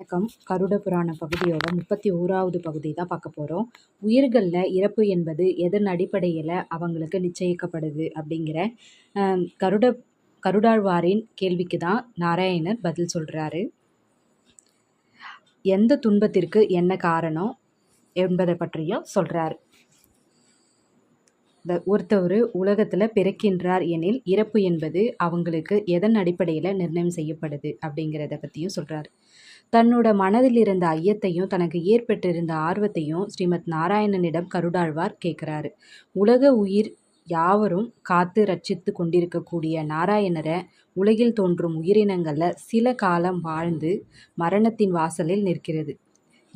வணக்கம். கருட புராண பகுதியோட முப்பத்தி ஓராவது பகுதி தான் பார்க்க போகிறோம் உயிர்களில் இறப்பு என்பது எதன் அடிப்படையில் அவங்களுக்கு நிச்சயிக்கப்படுது அப்படிங்கிற கருட கருடாழ்வாரின் கேள்விக்கு தான் நாராயணர் பதில் சொல்கிறாரு எந்த துன்பத்திற்கு என்ன காரணம் என்பதை பற்றியும் சொல்கிறார் ஒருத்தவர் உலகத்தில் பிறக்கின்றார் எனில் இறப்பு என்பது அவங்களுக்கு எதன் அடிப்படையில் நிர்ணயம் செய்யப்படுது அப்படிங்கிறத பற்றியும் சொல்கிறார் தன்னோட மனதில் இருந்த ஐயத்தையும் தனக்கு ஏற்பட்டிருந்த ஆர்வத்தையும் ஸ்ரீமத் நாராயணனிடம் கருடாழ்வார் கேட்குறாரு. உலக உயிர் யாவரும் காத்து ரட்சித்து கொண்டிருக்கக்கூடிய நாராயணரை உலகில் தோன்றும் உயிரினங்களில் சில காலம் வாழ்ந்து மரணத்தின் வாசலில் நிற்கிறது.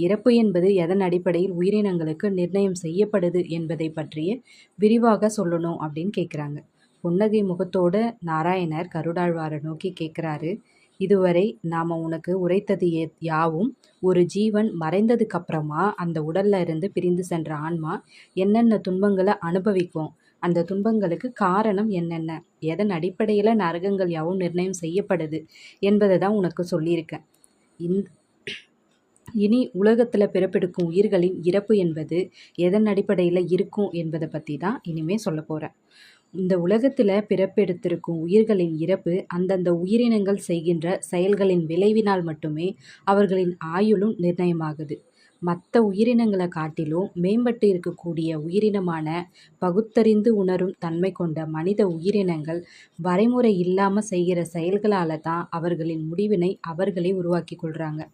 இறப்பு என்பது எதன் அடிப்படையில் உயிரினங்களுக்கு நிர்ணயம் செய்யப்படுது என்பதை பற்றிய விரிவாக சொல்லணும் அப்படின்னு கேட்குறாங்க புன்னகை முகத்தோட நாராயணர் கருடாழ்வாரை நோக்கி கேட்குறாரு இதுவரை நாம் உனக்கு உரைத்தது ஏ யாவும் ஒரு ஜீவன் மறைந்ததுக்கு அப்புறமா அந்த உடல்ல இருந்து பிரிந்து சென்ற ஆன்மா என்னென்ன துன்பங்களை அனுபவிக்கும் அந்த துன்பங்களுக்கு காரணம் என்னென்ன எதன் அடிப்படையில் நரகங்கள் யாவும் நிர்ணயம் செய்யப்படுது என்பதை தான் உனக்கு சொல்லியிருக்கேன். இந்த இனி உலகத்தில் பிறப்பெடுக்கும் உயிர்களின் இறப்பு என்பது எதன் அடிப்படையில் இருக்கும் என்பதை பற்றி தான் இனிமேல் சொல்ல போகிறேன் இந்த உலகத்தில் பிறப்பெடுத்திருக்கும் உயிர்களின் இறப்பு அந்தந்த உயிரினங்கள் செய்கின்ற செயல்களின் விளைவினால் மட்டுமே அவர்களின் ஆயுளும் நிர்ணயமாகுது. மற்ற உயிரினங்களை காட்டிலும் மேம்பட்டு இருக்கக்கூடிய உயிரினமான பகுத்தறிந்து உணரும் தன்மை கொண்ட மனித உயிரினங்கள் வரைமுறை இல்லாமல் செய்கிற செயல்களால் தான் அவர்களின் முடிவினை அவர்களே உருவாக்கி கொள்கிறாங்க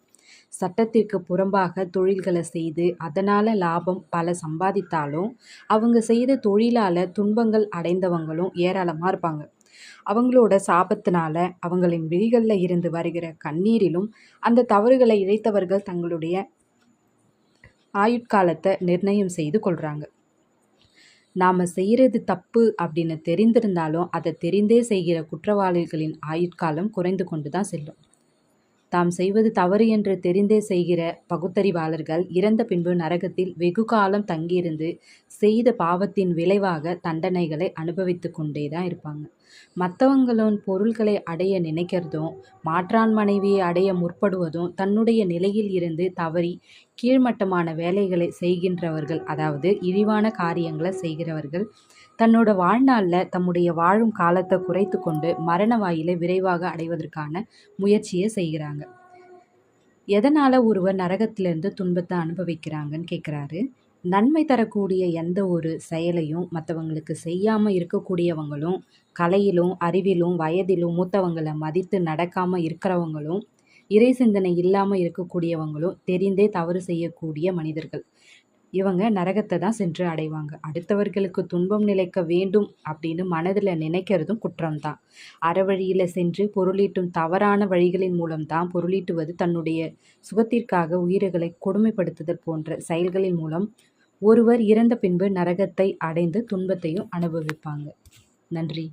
சட்டத்திற்கு புறம்பாக தொழில்களை செய்து அதனால் லாபம் பல சம்பாதித்தாலும் அவங்க செய்த தொழிலால் துன்பங்கள் அடைந்தவங்களும் ஏராளமாக இருப்பாங்க. அவங்களோட சாபத்தினால அவங்களின் விழிகளில் இருந்து வருகிற கண்ணீரிலும் அந்த தவறுகளை இழைத்தவர்கள் தங்களுடைய ஆயுட்காலத்தை நிர்ணயம் செய்து கொள்கிறாங்க நாம் செய்கிறது தப்பு அப்படின்னு தெரிந்திருந்தாலும் அதை தெரிந்தே செய்கிற குற்றவாளிகளின் ஆயுட்காலம் குறைந்து கொண்டு தான் செல்லும். தாம் செய்வது தவறு என்று தெரிந்தே செய்கிற பகுத்தறிவாளர்கள் இறந்த பின்பு நரகத்தில் வெகு காலம் தங்கியிருந்து செய்த பாவத்தின் விளைவாக தண்டனைகளை அனுபவித்து கொண்டே தான் இருப்பாங்க. மற்றவங்களின் பொருள்களை அடைய நினைக்கிறதும் மாற்றான் மனைவியை அடைய முற்படுவதும் தன்னுடைய நிலையில் இருந்து தவறி கீழ்மட்டமான வேலைகளை செய்கின்றவர்கள் அதாவது இழிவான காரியங்களை செய்கிறவர்கள் தன்னோட வாழ்நாளில் தம்முடைய வாழும் காலத்தை குறைத்து கொண்டு மரண வாயிலை விரைவாக அடைவதற்கான முயற்சியை செய்கிறாங்க. எதனால் ஒருவர் நரகத்திலேருந்து துன்பத்தை அனுபவிக்கிறாங்கன்னு கேட்குறாரு நன்மை தரக்கூடிய எந்த ஒரு செயலையும் மற்றவங்களுக்கு செய்யாமல் இருக்கக்கூடியவங்களும் கலையிலும் அறிவிலும் வயதிலும் மூத்தவங்களை மதித்து நடக்காமல் இருக்கிறவங்களும் இறை சிந்தனை இல்லாமல் இருக்கக்கூடியவங்களும் தெரிந்தே தவறு செய்யக்கூடிய மனிதர்கள். இவங்க நரகத்தை தான் சென்று அடைவாங்க. அடுத்தவர்களுக்கு துன்பம் நிலைக்க வேண்டும் அப்படின்னு மனதில் நினைக்கிறதும் குற்றம்தான். அறவழியில் சென்று பொருளீட்டும் தவறான வழிகளின் மூலம்தான் பொருளீட்டுவது தன்னுடைய சுகத்திற்காக உயிர்களை கொடுமைப்படுத்துதல் போன்ற செயல்களின் மூலம் ஒருவர் இறந்த பின்பு நரகத்தை அடைந்து துன்பத்தையும் அனுபவிப்பாங்க. நன்றி.